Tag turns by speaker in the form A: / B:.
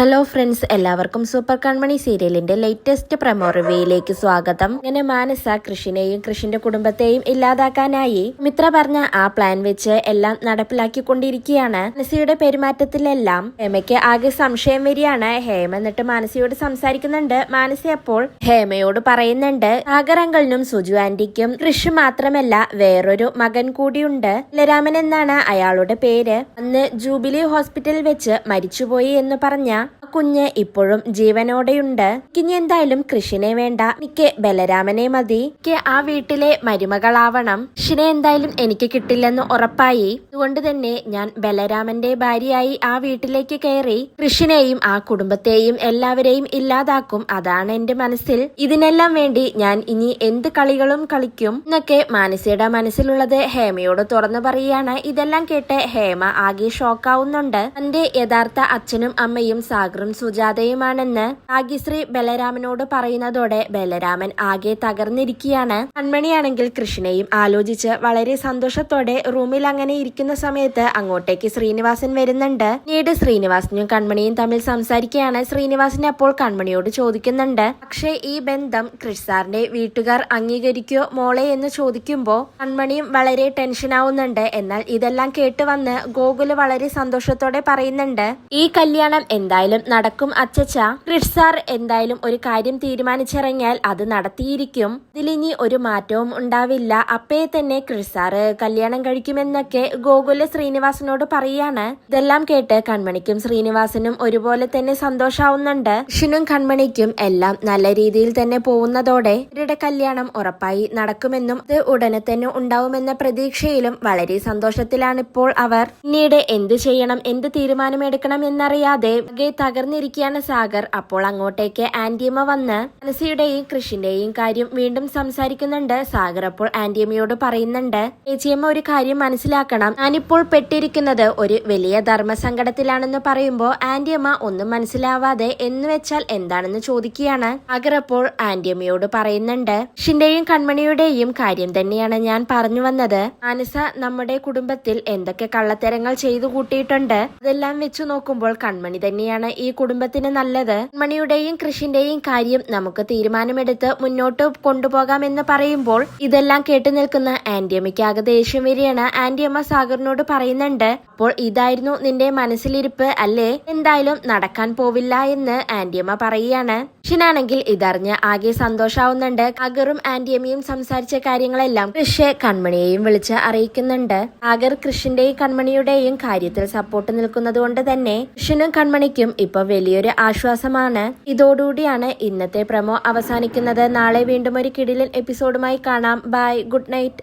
A: Hello friends എല്ലാവർക്കും super Kanmani സീരിയലിന്റെ latest promo റിവ്യൂയിലേക്ക് സ്വാഗതം. ഇങ്ങനെ മാനസ കൃഷിനെയും കൃഷിന്റെ കുടുംബത്തെയും ഇല്ലാതാക്കാനായി മിത്ര പറഞ്ഞ ആ പ്ലാൻ വെച്ച് എല്ലാം നടപ്പിലാക്കിക്കൊണ്ടിരിക്കുകയാണ്. മാനസിയുടെ പെരുമാറ്റത്തിലെല്ലാം ഹേമയ്ക്ക് ആകെ സംശയം വരികയാണ്. ഹേമ എന്നിട്ട് മാനസിയോട് സംസാരിക്കുന്നുണ്ട്. മാനസി അപ്പോൾ ഹേമയോട് പറയുന്നുണ്ട് സാഗർ സുജു ആന്റിക്കും കൃഷി മാത്രമല്ല വേറൊരു മകൻ കൂടിയുണ്ട്. ലരാമൻ എന്നാണ് അയാളുടെ പേര്. അന്ന് ജൂബിലി ഹോസ്പിറ്റലിൽ വെച്ച് മരിച്ചുപോയി എന്ന് പറഞ്ഞ കുഞ്ഞ് ഇപ്പോഴും ജീവനോടെയുണ്ട്. കിഞ്ഞി എന്തായാലും കൃഷിനെ വേണ്ട. എനിക്ക് ബലരാമനെ മതി. എനിക്ക് ആ വീട്ടിലെ മരുമകളാവണം. കൃഷിനെ എന്തായാലും എനിക്ക് കിട്ടില്ലെന്ന് ഉറപ്പായി. അതുകൊണ്ട് തന്നെ ഞാൻ ബലരാമന്റെ ഭാര്യയായി ആ വീട്ടിലേക്ക് കയറി കൃഷിനെയും ആ കുടുംബത്തെയും എല്ലാവരെയും ഇല്ലാതാക്കും. അതാണ് എന്റെ മനസ്സിൽ. ഇതിനെല്ലാം വേണ്ടി ഞാൻ ഇനി എന്ത് കളികളും കളിക്കും എന്നൊക്കെ മാനസിയുടെ മനസ്സിലുള്ളത് ഹേമയോട് തുറന്നു പറയുകയാണ്. ഇതെല്ലാം കേട്ട് ഹേമ ആകെ ഷോക്കാവുന്നുണ്ട് തന്റെ യഥാർത്ഥ അച്ഛനും അമ്മയും സാഗറും സുജാതയുമാണെന്ന് ഭാഗ്യശ്രീ ബലരാമനോട് പറയുന്നതോടെ ബലരാമൻ ആകെ തകർന്നിരിക്കുകയാണ്. കൺമണിയാണെങ്കിൽ കൃഷ്ണയും ആലോചിച്ച് വളരെ സന്തോഷത്തോടെ റൂമിൽ അങ്ങനെ ഇരിക്കുന്ന സമയത്ത് അങ്ങോട്ടേക്ക് ശ്രീനിവാസൻ വരുന്നുണ്ട്. പിന്നീട് ശ്രീനിവാസനും കൺമണിയും തമ്മിൽ സംസാരിക്കുകയാണ്. ശ്രീനിവാസൻ അപ്പോൾ കൺമണിയോട് ചോദിക്കുന്നുണ്ട് പക്ഷേ ഈ ബന്ധം കൃഷ് സാറിന്റെ വീട്ടുകാർ അംഗീകരിക്കോ മോളെ? എന്ന് ചോദിക്കുമ്പോൾ കൺമണിയും വളരെ ടെൻഷൻ ആവുന്നുണ്ട്. എന്നാൽ ഇതെല്ലാം കേട്ട് വന്ന് ഗോകുൽ വളരെ സന്തോഷത്തോടെ പറയുന്നുണ്ട് ഈ കല്യാണം എന്തായാലും നടക്കും അച്ചച്ച. കൃഷ് സാർ എന്തായാലും ഒരു കാര്യം തീരുമാനിച്ചിറങ്ങിയാൽ അത് നടത്തിയിരിക്കും. ഇതിലിനി ഒരു മാറ്റവും ഉണ്ടാവില്ല. അപ്പേ തന്നെ കൃഷ് സാറ് കല്യാണം കഴിക്കുമെന്നൊക്കെ ഗോകുല ശ്രീനിവാസനോട് പറയാണ്. ഇതെല്ലാം കേട്ട് കൺമണിക്കും ശ്രീനിവാസനും ഒരുപോലെ തന്നെ സന്തോഷാവുന്നുണ്ട്. ഷിനും കൺമണിക്കും എല്ലാം നല്ല രീതിയിൽ തന്നെ പോകുന്നതോടെ ഇവരുടെ കല്യാണം ഉറപ്പായി നടക്കുമെന്നും ഇത് ഉടനെ തന്നെ ഉണ്ടാവുമെന്ന പ്രതീക്ഷയിലും വളരെ സന്തോഷത്തിലാണ് ഇപ്പോൾ അവർ. പിന്നീട് എന്ത് ചെയ്യണം എന്ത് തീരുമാനമെടുക്കണം എന്നറിയാതെ ആകെ തകർന്നിരിക്കുകയാണ് സാഗർ. അപ്പോൾ അങ്ങോട്ടേക്ക് ആന്റിയമ്മ വന്ന് മനസ്സിയുടെയും കൃഷിന്റെയും കാര്യം വീണ്ടും സംസാരിക്കുന്നുണ്ട്. സാഗർ അപ്പോൾ ആന്റിയമ്മയോട് പറയുന്നുണ്ട് ചേച്ചിയമ്മ ഒരു കാര്യം മനസ്സിലാക്കണം. ഞാനിപ്പോൾ പെട്ടിരിക്കുന്നത് ഒരു വലിയ ധർമ്മസങ്കടത്തിലാണെന്ന് പറയുമ്പോൾ ആന്റിയമ്മ ഒന്നും മനസ്സിലാവാതെ എന്ന് വെച്ചാൽ എന്താണെന്ന് ചോദിക്കുകയാണ്. സാഗർ അപ്പോൾ ആന്റിയമ്മയോട് പറയുന്നുണ്ട് കൃഷിന്റെയും കൺമണിയുടെയും കാര്യം തന്നെയാണ് ഞാൻ പറഞ്ഞു വന്നത്. മാനസ നമ്മുടെ കുടുംബത്തിൽ എന്തൊക്കെ കള്ളത്തരങ്ങൾ ചെയ്തു കൂട്ടിയിട്ടുണ്ട്? അതെല്ലാം വെച്ചു നോക്കുമ്പോൾ കൺമണി തന്നെയാണ് ഈ കുടുംബത്തിന് നല്ലത്. മണിയുടെയും കൃഷിന്റെയും കാര്യം നമുക്ക് തീരുമാനമെടുത്ത് മുന്നോട്ട് കൊണ്ടുപോകാമെന്ന് പറയുമ്പോൾ ഇതെല്ലാം കേട്ടു നിൽക്കുന്ന ആന്റിയമ്മയ്ക്ക് ആകെ ദേഷ്യം വരികയാണ് ആന്റിയമ്മ സാഗറിനോട് പറയുന്നുണ്ട് അപ്പോൾ ഇതായിരുന്നു നിന്റെ മനസ്സിലിരിപ്പ് അല്ലേ? എന്തായാലും നടക്കാൻ പോവില്ല എന്ന് ആന്റിയമ്മ പറയുകയാണ്. ഷിനാണെങ്കിൽ ഇതറിഞ്ഞ് ആകെ സന്തോഷാവുന്നുണ്ട്. അഗറും ആന്റിയമ്മയും സംസാരിച്ച കാര്യങ്ങളെല്ലാം കൃഷി കൺമണിയെയും വിളിച്ച് അറിയിക്കുന്നുണ്ട്. അഗർ കൃഷിന്റെയും കൺമണിയുടെയും കാര്യത്തിൽ സപ്പോർട്ട് നിൽക്കുന്നത് കൊണ്ട് തന്നെ കൃഷിനും കൺമണിക്കും ഇപ്പൊ വലിയൊരു ആശ്വാസമാണ്. ഇതോടുകൂടിയാണ് ഇന്നത്തെ പ്രമോ അവസാനിക്കുന്നത്. നാളെ വീണ്ടും ഒരു കിടിലൻ എപ്പിസോഡുമായി കാണാം. Bye good night